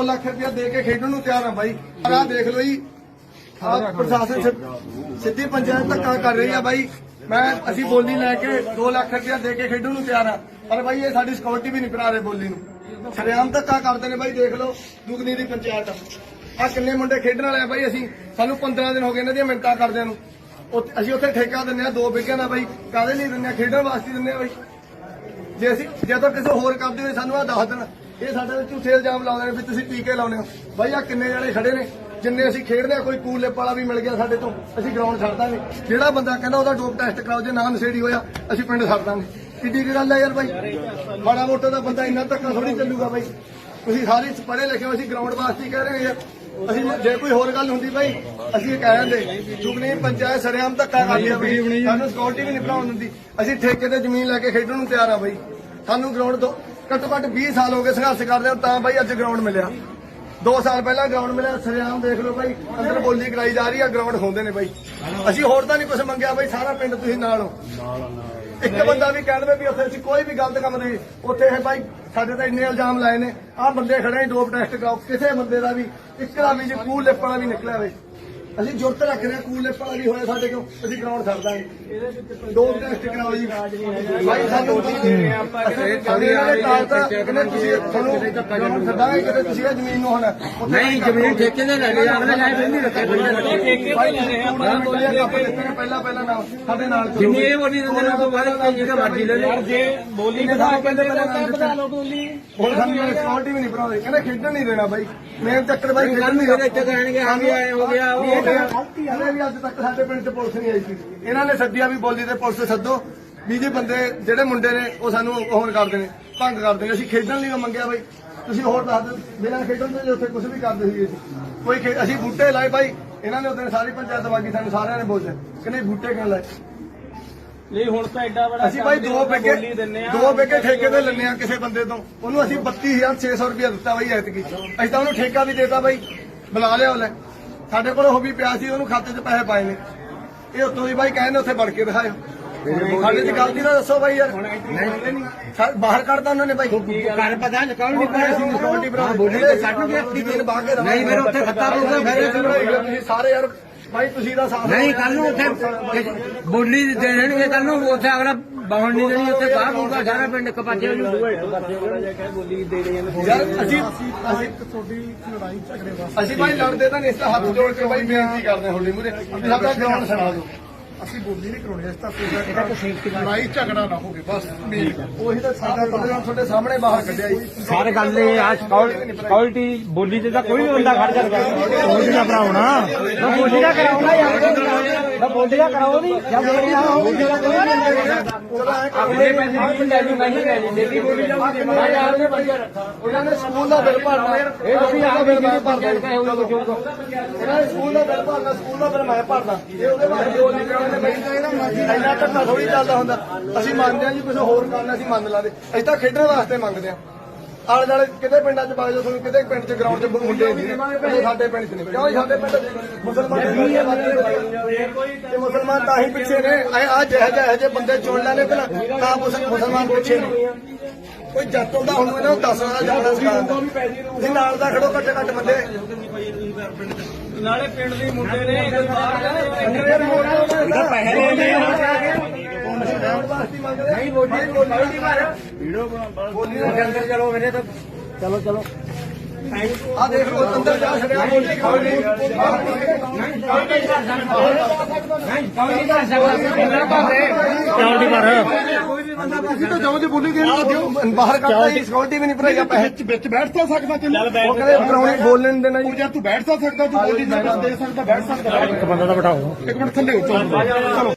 2 ਲੱਖ ਰੁਪਇਆ ਦੇ ਕੇ ਖੇਡਣ ਨੂੰ ਤਿਆਰ ਆ ਬਾਈ। ਆਹ ਦੇਖ ਲਓ ਜੀ, ਆਹ ਪ੍ਰਸ਼ਾਸਨ ਸਿ- ਸਿੱਧੀ ਪੰਚਾਇਤ ਧੱਕਾ ਕਰ ਰਹੀ ਆ ਬਾਈ। ਮੈਂ ਅਸੀਂ ਬੋਲੀ ਲੈ ਕੇ 2 ਲੱਖ ਰੁਪਇਆ ਦੇ ਕੇ ਖੇਡਣ ਨੂੰ ਤਿਆਰ ਆ। ਪਰ ਬਾਈ, ਇਹ ਸਾਡੀ ਸਿਕਿਉਰਿਟੀ ਵੀ ਨਹੀਂ ਕਰਾ ਰਹੇ ਬੋਲੀ ਨੂੰ। ਸ਼ਰੇਆਮ ਧੱਕਾ ਕਰਦੇ ਨੇ ਬਾਈ, ਦੇਖ ਲਓ, ਦੁਗਨੀ ਦੀ ਪੰਚਾਇਤ। ਆ ਕਿੰਨੇ ਮੁੰਡੇ ਖੇਡਣ ਵਾਲੇ ਆ ਬਾਈ ਅਸੀਂ। ਸਾਨੂੰ 15 ਦਿਨ ਹੋ ਗਏ ਇਹਨਾਂ ਦੀਆਂ ਮਿੰਟਾਂ ਕਰਦਿਆਂ ਨੂੰ। ਉੱਥੇ- ਅਸੀਂ ਉੱਥੇ ਠੇਕਾ ਦਿੰਦੇ ਆ, ਦੋ ਵਿਕਿਆਂ ਦਾ ਬਾਈ। ਕਾਹਦੇ ਲਈ ਦਿੰਦੇ ਆ? ਖੇਡਣ ਵਾਸਤੇ ਦਿੰਦੇ ਆ ਬਾਈ। ਜੇ ਅਸੀਂ ਜੇ ਤਾਂ ਕਿਸੇ ਹੋਰ ਕਰਦੇ ਹੋਏ ਸਾਨੂੰ ਆ ਦੱਸ ਦੇਣ। ਇਹ ਸਾਡੇ ਵਿੱਚ ਝੂਠੇ ਇਲਜ਼ਾਮ ਲਾਉਂਦੇ ਨੇ ਵੀ ਤੁਸੀਂ ਟੀਕੇ ਲਾਉਂਦੇ ਹੋ। ਬਾਈ ਆ ਕਿੰਨੇ ਜਣੇ ਖੜੇ ਨੇ? ਜਿੰਨੇ ਅਸੀਂ ਖੇਡਦੇ ਆ, ਕੋਈ ਕੂਲ ਲਿਪ ਵਾਲਾ ਵੀ ਮਿਲ ਗਿਆ ਸਾਡੇ ਤੋਂ। ਅਸੀਂ ਗਰਾਊਂਡ ਛੱਡ ਦਾਂਗੇ ਜਿਹੜਾ ਬੰਦਾ ਕਹਿੰਦਾ ਉਹਦਾ ਡੋਪ ਟੈਸਟ ਕਰਾਓ, ਜੇ ਨਾ ਨਸ਼ੇੜੀ ਹੋਇਆ, ਅਸੀਂ ਪਿੰਡ ਛੱਡ ਦਾਂਗੇ। ਕਿੱਡੀ ਕੁ ਗੱਲ ਹੈ ਯਾਰ ਬਾਈ। ਮਾੜਾ ਮੋਟਾ ਦਾ ਬੰਦਾ ਇੰਨਾ ਧੱਕਾ ਥੋੜੀ ਚੱਲੂਗਾ ਬਾਈ। ਤੁਸੀਂ ਸਾਰੇ ਪੜ੍ਹੇ ਲਿਖੇ ਹੋ, ਅਸੀਂ ਗਰਾਊਂਡ ਵਾਸਤੇ ਕਹਿ ਰਹੇ ਹਾਂ ਯਾਰ। ਅਸੀਂ ਜੇ ਕੋਈ ਹੋਰ ਗੱਲ ਹੁੰਦੀ ਬਾਈ, ਅਸੀਂ ਇਹ ਕਹਿ ਦਿੰਦੇ, ਚੁਗਨੀ ਪੰਚਾਇਤ ਸਰਿਆਮ ਧੱਕਾ ਕਰਦੀ ਆ ਬਈ। ਸਾਨੂੰ ਸਕਿਉਰਟੀ ਵੀ ਨਹੀਂ ਬਣਾਉਣ ਦਿੰਦੀ। ਅਸੀਂ ਠੇਕੇ ਤੇ ਜ਼ਮੀਨ ਲੈ ਕੇ ਖੇਡਣ ਨੂੰ ਤਿਆਰ ਆ ਬਾਈ। ਸਾਨੂੰ ਗਰਾਊਂਡ ਦੋ ਘੱਟੋ ਘੱਟ 20 ਸਾਲ ਹੋ ਗਏ ਸੰਘਰਸ਼ ਕਰਦੇ ਹਾਂ ਤਾਂ ਬਾਈ ਅੱਜ ਗਰਾਊਂਡ ਮਿਲਿਆ। 2 ਸਾਲ ਪਹਿਲਾਂ ਗਰਾਊਂਡ ਮਿਲਿਆ, ਸਰਿਆਮ ਦੇਖ ਲਓ ਬਾਈ, ਅੰਦਰ ਬੋਲੀ ਕਰਾਈ ਜਾ ਰਹੀ ਆ ਗਰਾਊਂਡ ਹੁੰਦੇ ਨੇ ਬਾਈ। ਅਸੀਂ ਹੋਰ ਤਾਂ ਨਹੀਂ ਕੁਝ ਮੰਗਿਆ ਬਾਈ, ਸਾਰਾ ਪਿੰਡ ਤੁਸੀਂ ਨਾਲ ਹੋ। ਇੱਕ ਬੰਦਾ ਵੀ ਕਹਿ ਦੇਵੇ ਵੀ ਉੱਥੇ ਅਸੀਂ ਕੋਈ ਵੀ ਗਲਤ ਕੰਮ ਨਹੀਂ, ਉੱਥੇ ਇਹ ਬਾਈ ਸਾਡੇ ਤਾਂ ਇੰਨੇ ਇਲਜ਼ਾਮ ਲਾਏ ਨੇ, ਆਹ ਬੰਦੇ ਖੜੇ ਡੋਪ ਟੈਸਟ ਕਰਾਓ, ਕਿਸੇ ਬੰਦੇ ਦਾ ਵੀ, ਇੱਕ ਦਾ ਵੀ ਜੇ ਕੂਲ ਲਿਪਣਾ ਵੀ ਨਿਕਲਿਆ ਵੇ ਅਸੀਂ ਜੁਰਤ ਰੱਖਦੇ ਹਾਂ ਕੂਲ ਵਾਲਾ ਵੀ ਹੋਇਆ ਸਾਡੇ ਕੋਲ ਅਸੀਂ ਗਰਾਊਂਡ ਛੱਡ ਦਾਂਗੇ ਡੋਪ ਟੈਸਟ ਕਰਾਓ ਜੀ। ਬਾਈ ਸਾਨੂੰ ਸਾਡੇ ਨਾਲ ਕਾਲ ਤਾਂ ਕਹਿੰਦੇ ਤੁਸੀਂ ਤੁਹਾਨੂੰ ਗਰਾਊਂਡ ਛੱਡਾਂਗੇ ਕਿਤੇ ਤੁਸੀਂ ਇਹ ਜ਼ਮੀਨ ਨੂੰ ਹੁਣ ਨਹੀਂ ਜ਼ਮੀਨ ਠੇਕੇ ਤੇ ਲੈ ਲਈ ਅਗਲੇ ਲਾਇ ਵੀ ਨਹੀਂ ਰੱਖੇ ਤੁਸੀਂ ਬੋਲਿਆ ਕੱਪ ਦਿੱਤੇ ਨੇ ਪਹਿਲਾਂ ਪਹਿਲਾਂ ਨਾਲ ਸਾਡੇ ਨਾਲ। ਜਿੰਨੀ ਇਹ ਬੋਲੀ ਦਿੰਦੇ ਨੇ ਤੋਂ ਬਾਅਦ ਜਿਹੜਾ ਮਰਜ਼ੀ ਲੈ ਲੈ ਜੇ ਬੋਲੀ ਇਹਨੇ ਸਾਨੂੰ ਕਹਿੰਦੇ ਪਹਿਲਾਂ ਨਾਮ ਦਿੱਤੇ ਲਓ ਬੋਲੀ। ਹੁਣ ਸਾਨੂੰ ਸਕਿਉਰਟੀ ਵੀ ਨਹੀਂ ਬਣਾਉਂਦੇ ਕਹਿੰਦੇ ਖੇਡਣ ਨਹੀਂ ਦੇਣਾ ਬਾਈ। ਮੇਨ ਚੱਕਰ ਬਾਈ ਖੇਡਣ ਨਹੀਂ ਮੇਰੇ ਇੱਥੇ ਕਹਿਣਗੇ ਵੀ ਆਏ ਹੋ ਗਿਆ ਉਹ ਵੀ ਅੱਜ ਤੱਕ ਸਾਡੇ ਪਿੰਡ 'ਚ ਪੁਲਿਸ ਨਹੀਂ ਆਈ ਸੀ ਇਹਨਾਂ ਨੇ ਸੱਦਿਆ ਵੀ ਬੋਲੀ ਤੇ ਪੁਲਿਸ ਸੱਦੋ। ਵੀ ਜੇ ਬੰਦੇ ਜਿਹੜੇ ਮੁੰਡੇ ਨੇ ਉਹ ਸਾਨੂੰ ਹੋਰ ਕਰਦੇ ਨੇ ਭੰਗ ਕਰਦੇ ਨੇ। ਅਸੀਂ ਖੇਡਣ ਲਈ ਮੰਗਿਆ ਬਾਈ। ਤੁਸੀਂ ਹੋਰ ਦੱਸ ਦਿਓ। ਬਿਨਾਂ ਖੇਡਣ ਦੇ ਉੱਥੇ ਕੁਝ ਵੀ ਕਰਦੇ ਸੀ ਕੋਈ ਅਸੀਂ ਬੂਟੇ ਲਾਏ ਬਾਈ। ਇਹਨਾਂ ਨੇ ਉਦੋਂ ਸਾਰੀ ਪੰਚਾਇਤ ਵਾਗੀ ਸਾਨੂੰ ਸਾਰਿਆਂ ਨੇ ਬੋਲਿਆ। ਕਹਿੰਦੇ ਬੂਟੇ ਕਿਉਂ ਲਾਏ? ਨਹੀਂ ਹੁਣ ਤਾਂ ਐਡਾ ਬੜਾ ਅਸੀਂ ਬਾਈ ਕੰਮ ਦੋ ਆ ਦੋ ਵਿਕੇ ਠੇਕੇ ਤੇ ਲੈਣੇ ਆ ਕਿਸੇ ਬੰਦੇ ਤੋਂ। ਉਹਨੂੰ ਅਸੀਂ 32600 ਰੁਪਇਆ ਦਿੱਤਾ ਬਾਈ ਐਤਕੀ। ਅਸੀਂ ਤਾਂ ਉਹਨੂੰ ਠੇਕਾ ਵੀ ਦੇਤਾ ਬਾਈ। ਬੁਲਾ ਲਿਆ ਉਹਨੇ। ਸਾਡੇ ਕੋਲ ਉਹ ਵੀ ਪਿਆ ਸੀ ਉਹਨੂੰ ਖਾਤੇ 'ਚ ਪੈਸੇ ਪਾਏ ਨੇ। ਇਹ ਉੱਤੋਂ ਦੀ ਬਾਈ ਕਹਿੰਦੇ ਉੱਥੇ ਵੜ ਕੇ ਦਿਖਾਇਓ। ਸਾਡੇ ਦੀ ਗਲਤੀ ਨਾ ਦੱਸੋ ਬਾਈ ਯਾਰ। ਸਾ- ਬਾਹਰ ਕੱਢਦਾ ਉਹਨਾਂ ਨੇ ਬਾਈ। ਘਰ ਪਤਾ ਨਹੀਂ ਕੌਣ ਨਹੀਂ ਅਸੀਂ ਸਿਕਿਉਰਿਟੀ ਬਣਾ ਬੋਲੀ ਤੇ ਕੱਢਣਗੇ ਆਪਣੀ ਦਿਨ ਬਾਹਰ ਕੇ ਨਹੀਂ ਫਿਰ ਉੱਥੇ ਖੱਤਾ ਪਊਗਾ ਫਿਰ ਤੁਸੀਂ ਸਾਰੇ ਯਾਰ ਬਾਈ ਤੁਸੀਂ ਦਾ ਸਾਥ ਨਹੀਂ ਕੱਲ ਨੂੰ ਉੱਥੇ ਬੋਲੀ ਦੇ ਦੇਣਗੇ ਕੱਲ ਨੂੰ ਉੱਥੇ ਅਗਲਾ ਬਾਹਣ ਨਹੀਂ ਦੇਣੀ ਉੱਥੇ ਬਾਹਰ ਹੋਊਗਾ ਸਾਰਾ ਪਿੰਡ ਕਪਾਟੇ ਨੂੰ। ਬੋਲੀ ਯਾਰ, ਅਸੀਂ ਅਸੀਂ ਤੁਹਾਡੀ ਲੜਾਈ ਝਗੜੇ ਵਾਸਤੇ ਅਸੀਂ ਭਾਈ ਲੜਦੇ ਤਾਂ ਨਹੀਂ ਇਸ ਤਾਂ ਹੱਥ ਜੋੜ ਕੇ ਭਾਈ ਬੇਨਤੀ ਕਰਦੇ ਹਾਂ ਤੁਹਾਡੇ ਮੂਰੇ ਸਾਡਾ ਗਰਾਊਂਡ ਛਡਾ ਦਿਓ। ਅਸੀਂ ਬੋਲੀ ਨਹੀਂ ਕਰਾਉਣੀ ਇਸ ਤਾਂ ਲੜਾਈ ਝਗੜਾ ਨਾ ਹੋਵੇ ਬਸ ਉਹੀ ਤਾਂ ਸਾਡਾ ਪ੍ਰੋਗਰਾਮ ਤੁਹਾਡੇ ਸਾਹਮਣੇ ਬਾਹਰ ਕੱਢਿਆ ਜੀ। ਸਾਰੇ ਗੱਲ ਇਹ ਆ ਸਕਿਉਰਿਟੀ ਬੋਲੀ ਤੇ ਤਾਂ ਕੋਈ ਵੀ ਬੰਦਾ ਖੜ ਸਕਦਾ ਬੋਲੀ ਦਾ ਕਰਾਉਣਾ ਬੋਲੀ ਦਾ ਕਰਾਉਣਾ ਯਾਰ ਬੋਲੀ ਦਾ ਕਰਾਓ ਨਹੀਂ। ਜਦ ਬੋਲੀ ਜਿਹੜਾ ਕੋਈ ਆਪਣੇ ਪੈਸੇ ਨਹੀਂ ਲੈ ਜੂ ਨਹੀਂ ਲੈ ਜੀ। ਡੇਲੀ ਬੋਲੀ ਜਾਊਗੀ ਮੈਂ ਯਾਰ ਨੇ ਬੰਦੇ ਰੱਖਾ। ਉਹਨਾਂ ਨੇ ਸਕੂਲ ਦਾ ਬਿੱਲ ਭਰਨਾ। ਇਹ ਤੁਸੀਂ ਆ ਬਿੱਲ ਵੀ ਭਰਦਾ ਨੇ ਸਕੂਲ ਦਾ ਬਿੱਲ ਭਰਨਾ ਸਕੂਲ ਦਾ ਬਿੱਲ ਮੈਂ ਭਰਦਾ। ਇਹ ਉਹਦੇ ਬਾਰੇ ਬੋਲੀ ਇੰਨਾ ਧੱਕਾ ਥੋੜੀ ਚੱਲਦਾ ਹੁੰਦਾ। ਅਸੀਂ ਮੰਨਦੇ ਹਾਂ ਜੀ ਕੁਝ ਹੋਰ ਕਰਨਾ ਅਸੀਂ ਮੰਨ ਲਾਂਗੇ ਅਸੀਂ ਤਾਂ ਖੇਡਣ ਵਾਸਤੇ ਮੰਗਦੇ ਹਾਂ। ਆਲੇ ਦੁਆਲੇ ਕਿਤੇ ਪਿੰਡਾਂ 'ਚ ਬਾਜੋ ਤੁਹਾਨੂੰ ਕਿਤੇ ਪਿੰਡ 'ਚ ਗਰਾਊਂਡ 'ਚ ਮੁੰਡੇ ਨਹੀਂ ਨੇ ਉਹ ਸਾਡੇ ਪਿੰਡ 'ਚ ਨਹੀਂ। ਕਿਉਂ ਜੀ ਸਾਡੇ ਪਿੰਡ ਮੁਸਲਮਾਨ ਤੇ ਮੁਸਲਮਾਨ ਤਾਂ ਹੀ ਪਿੱਛੇ ਨੇ। ਆ ਜਿਹੇ ਜਿਹੇ ਜਿਹੇ ਬੰਦੇ ਚੁਣ ਲੈਣੇ ਪਹਿਲਾਂ ਤਾਂ ਮੁਸਲ- ਮੁਸਲਮਾਨ ਪਿੱਛੇ ਨੇ। ਕੋਈ ਜੱਟ ਹੁੰਦਾ ਹੁਣ ਇਹਨਾਂ ਨੂੰ ਤੁਸੀਂ ਨਾਲ ਦਾ ਖੜੋ ਘੱਟ ਘੱਟ ਬੰਦੇ। ਨਾਲੇ ਪਿੰਡ ਦੇ ਮੁੰਡੇ ਨੇ ਬਾਹਰ ਇਹਦਾ ਪੈਸੇ ਲੈਣੇ ਨਹੀਂ ਬੋਲੀ ਬੋਲੀ ਬੋਲੀ ਅੰਦਰ ਚਲੋ ਮੇਰੇ ਤਾਂ। ਚਲੋ ਚਲੋ। ਆ ਦੇਖ ਲੋ ਅੰਦਰ ਜਾ ਛੜਿਆ ਬੋਲੀ ਖਾਓ ਨਹੀਂ। ਚਾਲਦੀ ਕਰ ਤੁਸੀਂ ਤਾਂ ਜਾਓ ਜੇ ਬੋਲੀ ਦੇਣ ਲੱਗਿਓ ਬਾਹਰ ਕੱਢਦਾ ਹੀ ਸਿਕਿਉਰਿਟੀ ਵੀ ਨਹੀਂ ਭਰਾਈਆ ਪੈਸੇ। ਵਿੱਚ ਬੈਠ ਤਾਂ ਸਕਦਾ ਤੈਨੂੰ ਉਹ ਕਹਿੰਦੇ ਕਰਾਉਣੇ ਬੋਲਣ ਦੇਣਾ ਜੀ। ਜਾਂ ਤੂੰ ਬੈਠ ਤਾਂ ਸਕਦਾ ਤੂੰ ਬੋਲੀ ਦੇ ਦੇ ਸਕਦਾ ਬੈਠ ਸਕਦਾ। ਇੱਕ ਬੰਦਾ ਤਾਂ ਬਿਠਾਓ। ਇੱਕ ਮਿੰਟ ਥੱਲੇ ਉਤਰ ਚਲੋ।